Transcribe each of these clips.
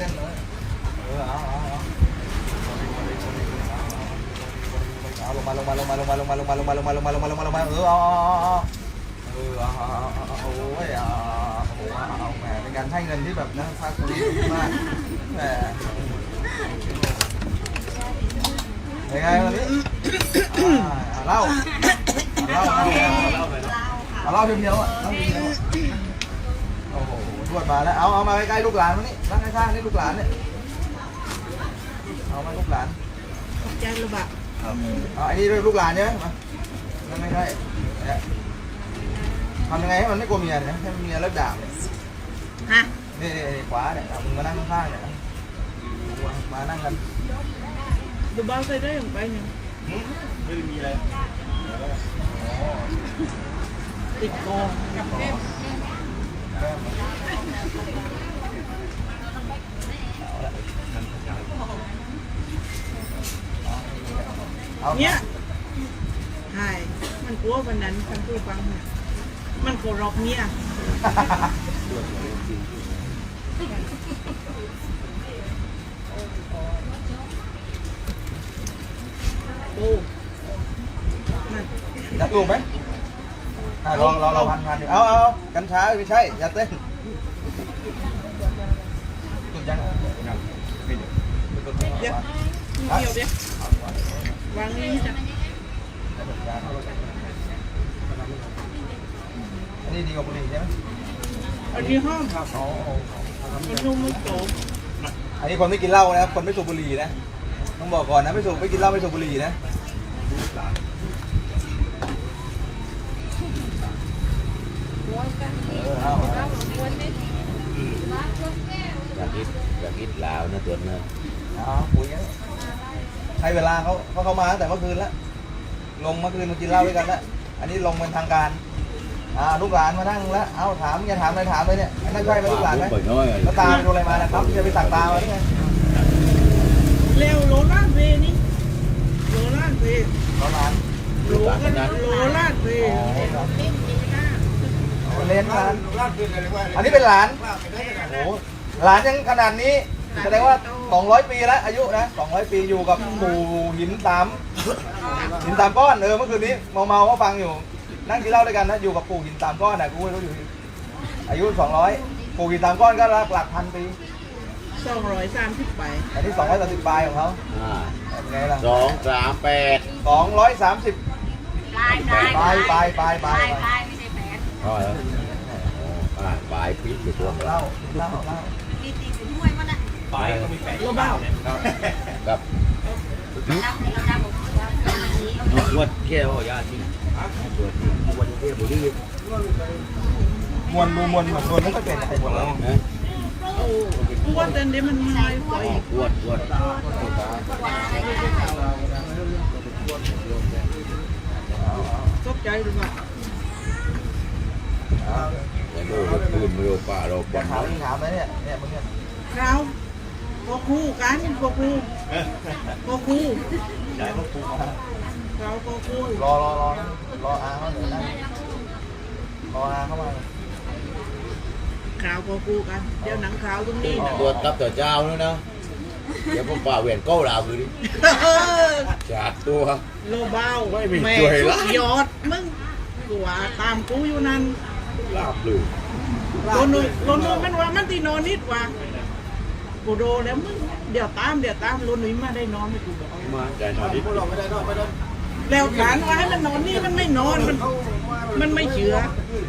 เส้นเลยเออเอาเอาเอาเอาลงมาลงมาลงมาลงมาลงมาลงมาลงมาลงมาลงมาลงมาลงมาลงมาเออเอาเอาเอาเออเอาเอาเอาเอาโอ้ยเอาโอ้เอาเอาแหมเป็นการให้เงินที่แบบนะภาคภูมิมากแหมยังไงวันนี้อ่าเล่าเล่าเล่าเอาเล่าเพียวๆอะเล่าเพียวๆโอ้โหทวดมาแล้ว เอาเอามาใกล้ๆลูกหลานมานี่นั่งข้างๆนี่ลูกหลานเนี่ย เอามาลูกหลานใจระบะเอาไอ้นี่ด้วยลูกหลานใช่ไหมมานั่งใกล้ๆเนี่ยทำยังไงให้มันไม่กลัวเมียเนี่ยให้เมียเลิกด่าเนี่ยฮะนี่นี่นี่ขวาเนี่ยเอามึงมานั่งข้างๆเนี่ยมานั่งกันดูบ้าใส่ได้ยังไปเนี่ยไม่มีอะไรติดคอกับแก้มเอา เนี่ยใช่มันกลัววันนั้นฉันพูดฟังเนี่ยมันโกรอกเนี่ยโอ้นั่นอยากลูกไหมอะลองลองลองพันพันดิเอาเอาเอากัญชาไม่ใช่อย่าเต้นจุดยังอะไม่เดี๋ยวจุดยัง เดี๋ยวอะเดี๋ยวเดี๋ยววางนี้จ้ะอันนี้ดีกว่าบุหรี่ใช่ไหมอันนี้ห้องครับอ๋อมันนุ่มไม่โตอันนี้คนไม่กินเหล้านะคนไม่สูบบุหรี่นะต้องบอกก่อนนะไม่สูบไม่กินเหล้าไม่สูบบุหรี่นะเออเอาอยากกินอยากกินลาวนะตัวเนอะเอาคุยกันให้เวลาเขาเขาเข้ามาตั้งแต่เมื่อคืนแล้วลงเมื่อคืนมากินเหล้าด้วยกันแล้วอันนี้ลงเป็นทางการอ่าลูกหลานมานั่งแล้วเอาถามอย่าถามอะไรถามเลยเนี่ยอันนั่นใช่ไหมลูกหลานไหมบ่อยน้อยแล้วตาไปโดนอะไรมานะครับจะไปตักตามาหรือไงเร็วโลล้านเพนี่โลล้านเพเราหลานโลกันโลล้านเพเลนหลานอันนี้เป็นหลานโอ้โหหลานยังขนาดนี้แสดงว่า 200 ปีแล้วอายุนะ 200 ปีอยู่กับปู่หินตามหินตามก้อนเออเมื่อคืนนี้เมาเมาๆก็ฟังอยู่ นั่งกินเหล้าด้วยกันนะอยู่กับปู่หินตามก้อนนะกูไม่รู้อยู่อายุ 200 ปู่หินตามก้อนก็หลักหลักพันปีสองร้อยสามสิบไปอันนี้230ปลายของเขาอ่าเป็นไงล่ะสองสามแปด230 ปลายปลายปลายปลายปลาย ปลายปลายไม่ใช่แผลอ๋อเหรออ่าปลายปิดอยู่ตัวเหล้าเหล้าเหล้าตีตีเป็นห้ ไปก็มีแฟนบ้าครับนวดแก้วยาที่วันเทพบุรีมวนมวนมวนมันก็เป็นไปหมดแล้วนะอ้วนแต่เดี๋ยวมันมาอ้วนอ้วนอ้วนตกใจหรือเปล่าไอ้โม่ปืนไม่รู้ป่าเราบอลขาวนี่ขาวไหมเนี่ยเนี่ยมึงเนี่ยเรา อคู่กันพอคู่พอคู่ย้ายพวกกูมาเราพอคู่รอรอรอรออาเขาเดี๋ยวนั่งรออาเข้ามา ขาวพอคู่กัน เดี๋ยวหนังขาวตรงนี้นะ ตัวตับตัวเจ้า nữa นะ เดี๋ยวผมป่าเวียนเก้าลาวคือดิจัดตัว โลเบาไม่มีแม่ช่วยละสุดยอดมึงกูว่าตามกูอยู่นั่นลาบเลยโดนนุ่ยโดนนุ่ยมันว่ามันตีนอนนิดว่า กูโดนแล้วมึงเดี๋ยวตามเดี๋ยวตามโดนนุ่ยมาได้นอนไม่กูบอกมาใจหน่อยดิแล้วฐานว่าให้มันนอนนี่มันไม่นอนมัน มันไม่เชื่อ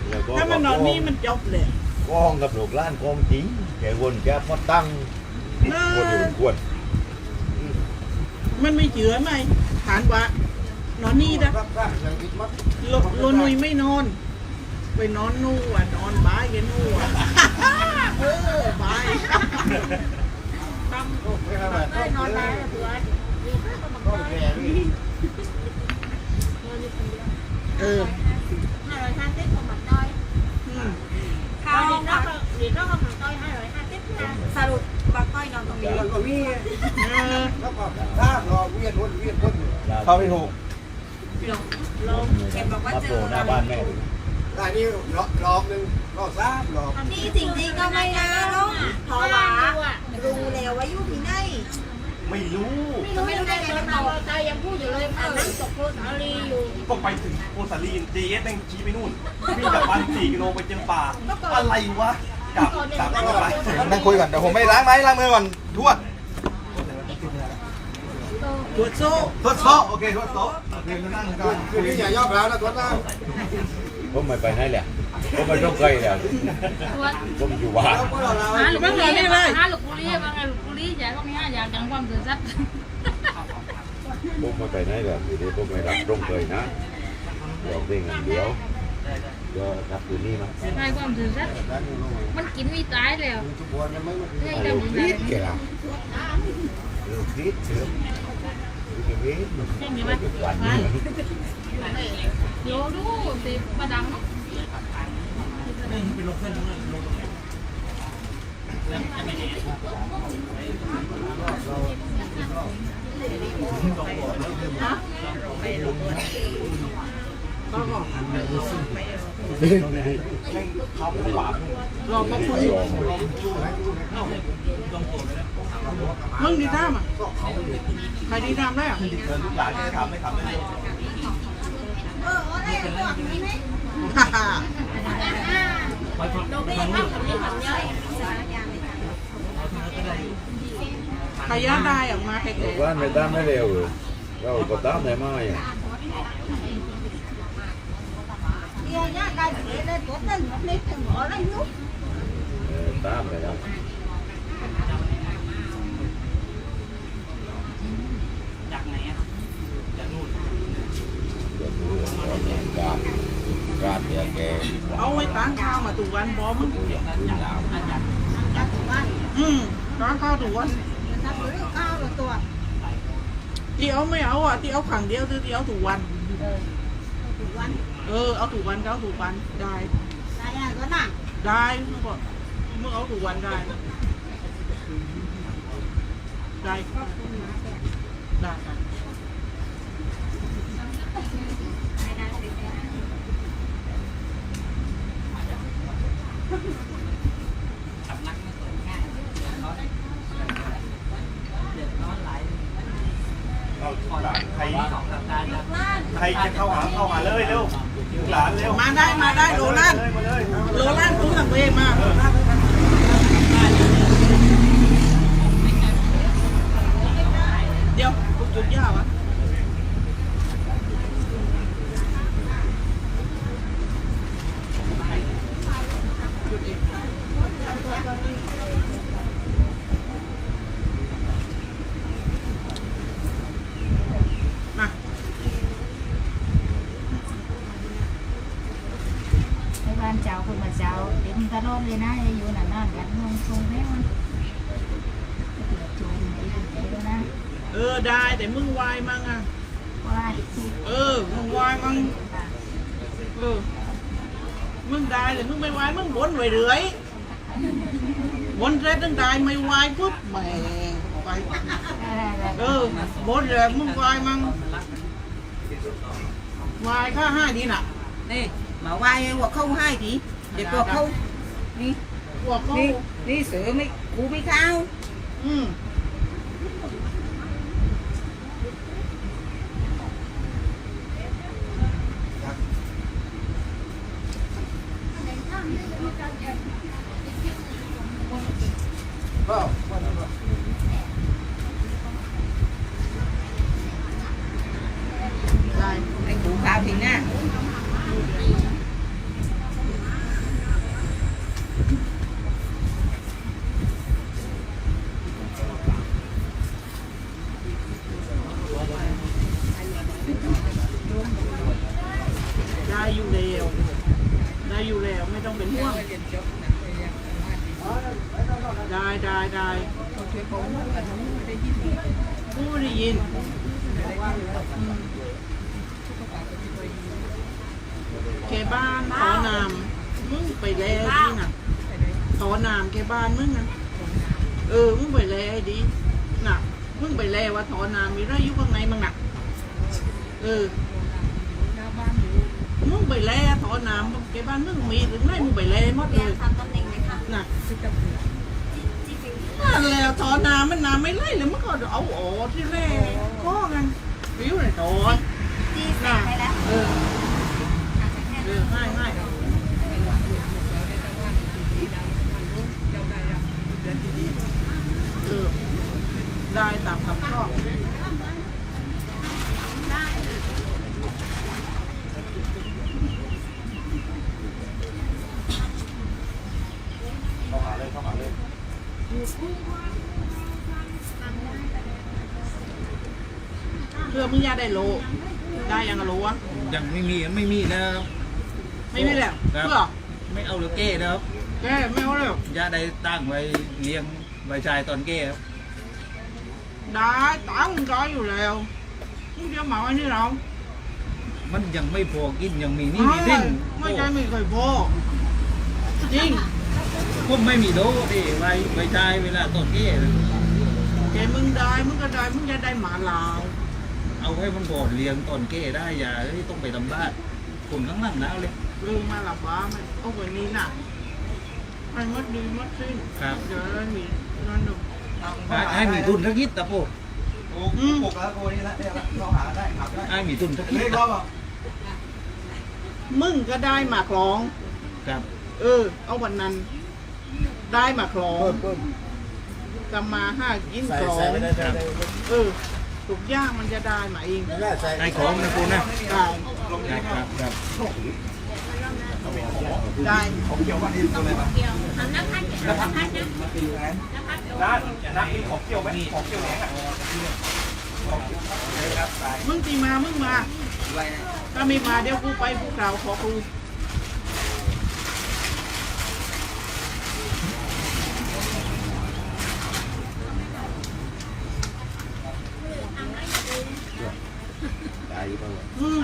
แล้วก็ถ้ามันนอนนี่มันจบเลยกองกับลูกล้านกองจริงแกวนแกพอตั้งเอวนอยู่อควรมันไม่เชื่อไหมฐานว่านอนนี่นะโลโลนุยไม่นอน ไปนอนนู่นอะนอนบายกันนู่นอะเออบาย ได้นอนแล้วเพื่อนมีข้าวกำลังนอนอยู่คนเดียวเออห้าร้อยห้าสิบกำลังน้อยข้าวหรือก็กำลังน้อยห้าร้อยห้าสิบสรุปบักก้อยนอนตรงนี้ก็มีแล้วก็ถ้ารอเวียนวนเวียนวนเข้าไปถูกลงลงเก็บบอกว่าเจอหน้าบ้านแม่ ดูเอันนี้รอบรอบหนึ่งรอบสามรอบนี่จริงๆก็ไม่นะน้องเพราะว่ารู้แล้วว่าอยู่ที่ไหน ไม่รู้ก็ไม่รู้ได้ไงมันเอาใจยังพูดอยู่เลยเออตกโคตรลีอยู่ก็ไปถึงโพสาลีนดีเอสแม่งชี้ไปนู่นวิ่งจากบ้านสี่กิโลไปเจอป่า อะไรวะกลับสามกิโลไปนั่งคุยก่อนเดี๋ยวผมไปล้างไม้ล้างมือก่อนทวดตรวจโซ่ทวดโต๊ะโอเคทวดโต๊ะโอเคมานั่งกันคือนี่อย่ายอกแล้วนะตัวน้า ผมไม่ไปไหนแหละผมไปต้องไกลแล้วผมอยู่บ้านหาลูกกุลีหาลูกกุลีว่าไงลูกกุลีใหญ่ก็ไม่ห้าอย่างจังความสื่อสัตย์ผมไม่ไปไหนแล้วทีนี้ผมไม่รับตรงเคยนะเดี๋ยวเพียงอย่างเดียวเดี๋ยวรับคืนนี้มาใช่ความสื่อสัตย์มันกินไม่ตายแล้วเฮ้ยลูดำกดีนิดแกล่ะลูกนิดเสือลูกนิดใช่ไหมวะวันนี้ เดี๋ยวดูสิมาดังเนาะรอมาคุยมึงดีท่ามอะใครดีท่ามได้อะเดินลูกหลานจะทำไม่ทำไม่ได้เอออะไรอย่างนี้ไหมาม่ยังทำนี้ทำย่อยใครย่าได้อะ มาแขกบ้านไม่ตามไม่เร็วเราก็ตามได้ไหมเดี๋ยวนี้การเสียได้ตัวนั้นไม่ถึงอะไรนุ๊กตามได้แล้ว การการเดียแกเอาไว้ตั้งข้าวมาถูกวันบอมึงดูอย่างขึ้นอยาวจากถึงวันอืมตั้งข้าวถูกวันถ้าซื้อข้าวตัวที่เอาไม่เอาอะที่เอาขังเดียวที่เอาถูกวันเออเอาถูกวันก็เอาถูกวันได้ได้ยังก็น่ะได้เมึงบอกมึงเอาถูกวันได้ได้ได้ ใครใครจะเข้าหาเข้าหาเลยเร็วลูกหลานเร็วมาได้มาได้โรลันเลยมาเลยโรลันกูสั่งเวมาเดี๋ยวกูจุดยาวะจุดเองมา ในบ้านเจ้าคนมาเจ้าเด็กตลอดเลยนะอยู่นั่นนั่นกันงงชงแม่มันจูงไปถึง ใจแล้วนะเออได้แต่มึงวายมั่งอะ ว่าเออมึงวายมั่งเออมึงได้แต่มึงไม่วายมึงวนไปเรื่อยวนเสร็จตั้งได้ไม่วายปุ๊บแหมไปเออวนเลยมึงวายมั่งวายค่าห้าดีน่ะนี่มาไหว้หัวเข้าให้ทีเดี๋ยวตัวเข้า นี่หัวเขานี่นี่เสือไม่กูไม่เข้าอืมได้ไอ้กูเข้าทีน่ะ ได้อยู่แล้วได้อยู่แล้วไม่ต้องเป็นห่วงได้ได้ได้กูไม่ได้ยินอืม แกบ้านขอนามมึงไปแล้วดีน่ะขอนามแกบ้านมึงนะเออมึงไปแล้วดีน่ะมึงไปแล้วว่าถอนามมีไรอยู่ข้างในมึงน่ะเออดาวบ้านอยู่อืมึงไปแล่ถอน้ำแกบ้านมึงมีหรือไม่มึงไปแล่หมดเรีเลยยนทำตำแหน่งไหมคะน่ะที่เป็นนั่นแหละถอน้ำมันน้ำไม่ไล่เลยมันก็เอาอ๋อที่แร่ก็ไงวิวเลยถอนที่แสงไปแล้วเออเออให้ให้เออ ได้ตามคำชอบเข้าหาเลยเข้าหาเลยเพื่อมึงอยากได้โล ได้ยังอะโลวะ ยังไม่มีไม่มีนะครับ ไม่มีแล้วครับเพื่อไม่เอาเหลือเก้นะครับแกไม่เอาแล้วย่าได้ตั้งไว้เลี้ยงใบชายตอนเก้ครับได้ตังค์ได้อยู่แล้วมึงจะเหมาอันนี้เรามันยังไม่พอกินยังมีหนี่มีสิ้นไม่ใช่ไม่เคยพอจริงผมไม่มีโดดิใบใบชายเวลาตอนเก้นะแกมึงได้มึงก็ได้มึงจะได้หมาลาวเอาให้มันพอเลี้ยงตอนเก้ได้อย่าเอ้ยต้องไปทำบ้านคนข้างหลังหนาวเลย เรื่องมาหลับว้ามันเอาไว้นี้น่ะมันมัดดีมัดสิ้นครับ เดี๋ยวเรามีนั่นดูให้ให้มีทุนสักนิดตะโพโอ้ปกแล้วโกนี่ละเนี่ยละเข้าหาได้ขับได้ให้มีทุนสักนิเรียดกรอบอะมึงก็ได้หมากคลอง ครับ เออ เอาวันนั้น ได้หมากคลองกำมาห้ากินสองครับเออทุกอย่างมันจะได้มาเองให้ของนะคุณนะได้ ครับครับครับ ได้ผมเกี่ยวว่านี่ตัวเลยปะเกี่ยวทำนักพัดนักพัดนะมันตีไงนักพัดโดร้านอย่านั่งนี่ของเกี่ยวไหมของเกี่ยวแหงอะมึงตีมา มึงมาถ้าไม่มาเดี๋ยวกูไปภูเขาขอกู ตายอยู่เปล่า อืม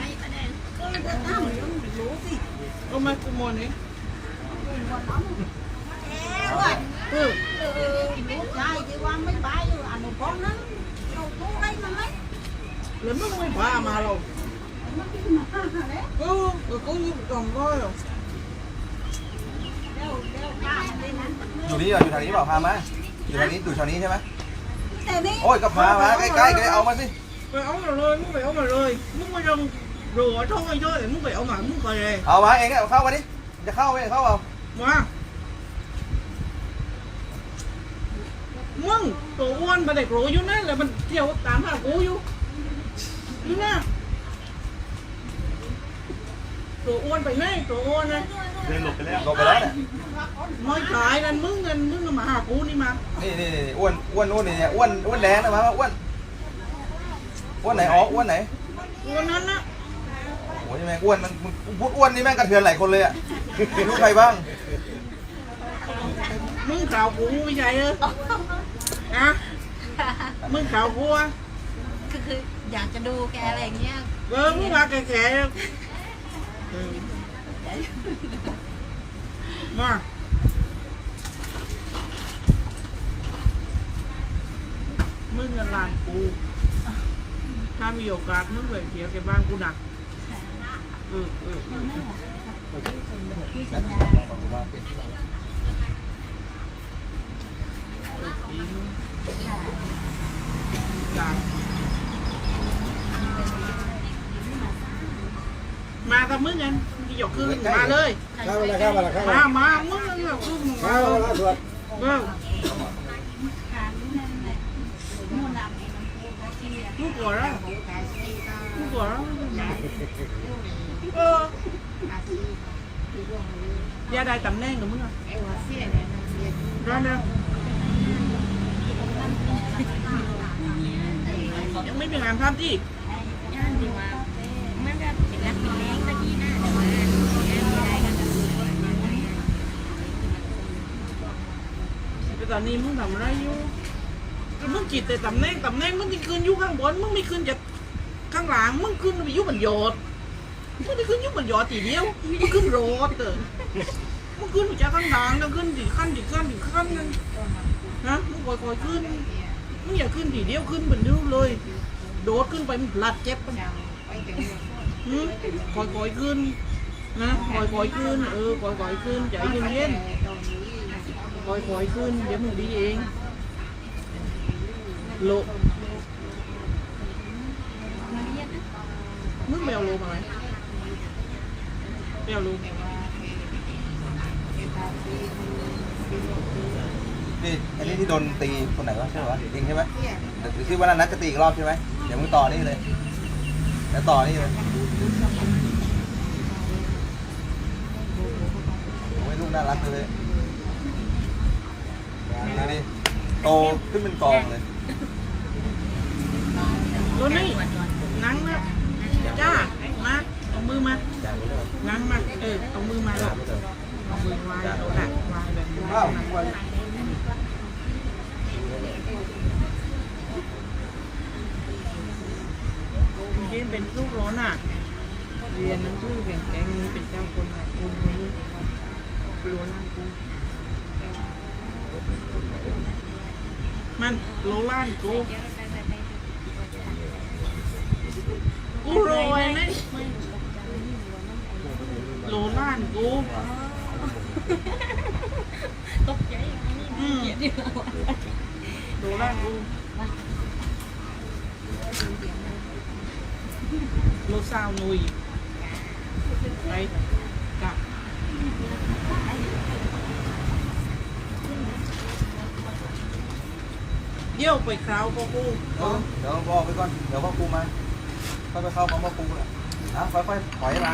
เอามากูโมนี่เออเออลูกชายที่ว่าไม่ไปอยู่อนุพงษ์นั้นเราพูดได้มันไหมแล้วมึงไม่พามาหรอกเออเออกูอยุ่ งกับร้อยหรอกเร็วเร็วป้ามันเลยนะอยู่นี่เหรออยู่แถวนี้เปล่าพามาอยู่แถวนี้อยู่แถวนี้ใช่ไหมแต่นี่โอ้ยก็พามาใกล้ๆก็เอามาสิไปเอามาเลยมึงไปเอามาเลยมึงไม่ต้องรอท้องไอ้เยอะเลยมึงไปเอามามึงไปเลยเอามาเองเอาเข้ามาดิจะเข้าไหมเข้าเอามามึงตัวอ้วนมาเด็กโรอยู่นั่นแหละมันเที่ยวตามหากูอยู่นี่นะตัวอ้วนไปไหนตัวอ้วนนะเดินหลบไปแล้วลงไปแล้วเนี่ยไม่ขายนั่นมึงเงินมึงมาหากูนี่มานี่นี่นี่อ้วนอ้วนอ้วนนี่เนี่ยอ้วนอ้วนแดงนะมาอ้วนอ้วนไหนอ๋ออ้วนไหนอ้วนนั้นนะโอ้ยแม่งอ้วนมันมึงพูดอ้วนนี่แม่งกระเทือนหลายคนเลยอะ รู้ใครบ้าง มึงข่าวกูไม่ใช่เอออะมึงข่าวกูอะคือคืออยากจะดูแกอะไรอย่างเงี้ยเออมึงมาแก่ๆเออมามึงเงินลานกู ถ้ามีโอกาสมึงไปเที่ยวแกบ้านกูนะเออเออเออได้ มากับมึงกันที่หยกคืนมาเลยเข้ามาเข้ามาเข้ามามามึงหยกคืนมาเลยสวดเออลูกหัวแล้วลูก หัวแล้วเออย่าได้ตำแหน่งกับมึงอะได้ไหมยังไม่เป็นงานทำที่ตอนนี้มึงทำอะไรอยู่มึงจิตแต่ตำแหน่งตำแหน่งมึงจะขึ้นอยู่ข้างบนมึงไม่ขึ้นจาก ข้างหลังมึงขึ้นไปอยู่บนยอดมึงไม่ขึ้นอยู่บนยอดทีเดียวมึงขึ้นรถเตอมึงขึ้นไปจากข้างหลังแล้วขึ้นที่ขั้นที่ขั้นที่ขั้นนั่นฮะมึงค่อยๆขึ้นมึงอย่าขึ้นทีเดียวขึ้นเหมือนเดิมเลย โดดขึ้นไปมันพลัดเจ็บปะหืมค่อยๆขึ้นนะคอยคอยขึ้นเออคอยคอยขึ้นใจเย็นเย็นๆคอยคอยขึ้นเดี๋ยวมึงดีเองโล มึงไปเอาโลมาไหมไปเอาโลนี่อันนี้ที่โดนตีคนไหนวะใช่ปะจริงใช่ไหมเดี๋ยวที่วันนั้นนัดจะตีอีกรอบใช่ไหมเดี๋ยวมึงต่อนี่เลยแล้วต่อนี่เลยโอ้ยลูกน่ารักเลยดูดิโตขึ้นเป็นกองเลยโลนี่นั่งนะจ้ามาเอา มือมางมาเออเอามือมาหรอกเอามือวางหลักวางแบบนี้อ้าเป็นลูกร้อนอะ เรียนนังสือแข่งแข่งนี้เป็นเจ้าคนอะคุณนี้ร้อนกูมันโลล้านกูกูรวยไหม โลล้านกูตกใจอืมโลล้านกูโลซาวนุยไปกลับเยี่ยวไปคราวพ่อกูเออเดี๋ยวบอกไปก่อน เดี๋ยวพ่อครูมาค่อยไปเข้าพร้อมพ่อครูแหละนะค่อยๆถอยมา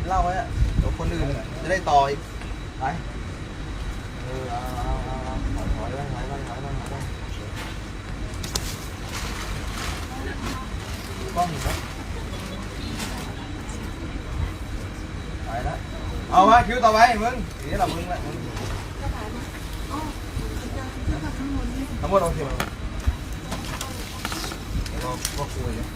กินเหล้าไว้อะเดี๋ยวคนอื่นจะได้ต่ออีกไปเออเอาเอาเอาเอาถอยไว้ถอยไว้ถอยไว้ถอยไว้กล้องอยู่ครับไปแล้วเอามาคิวต่อไปมึงเดี๋ยวเรามึงละมึงทั้งหมดโอเคไหมก็ก็คุยเลย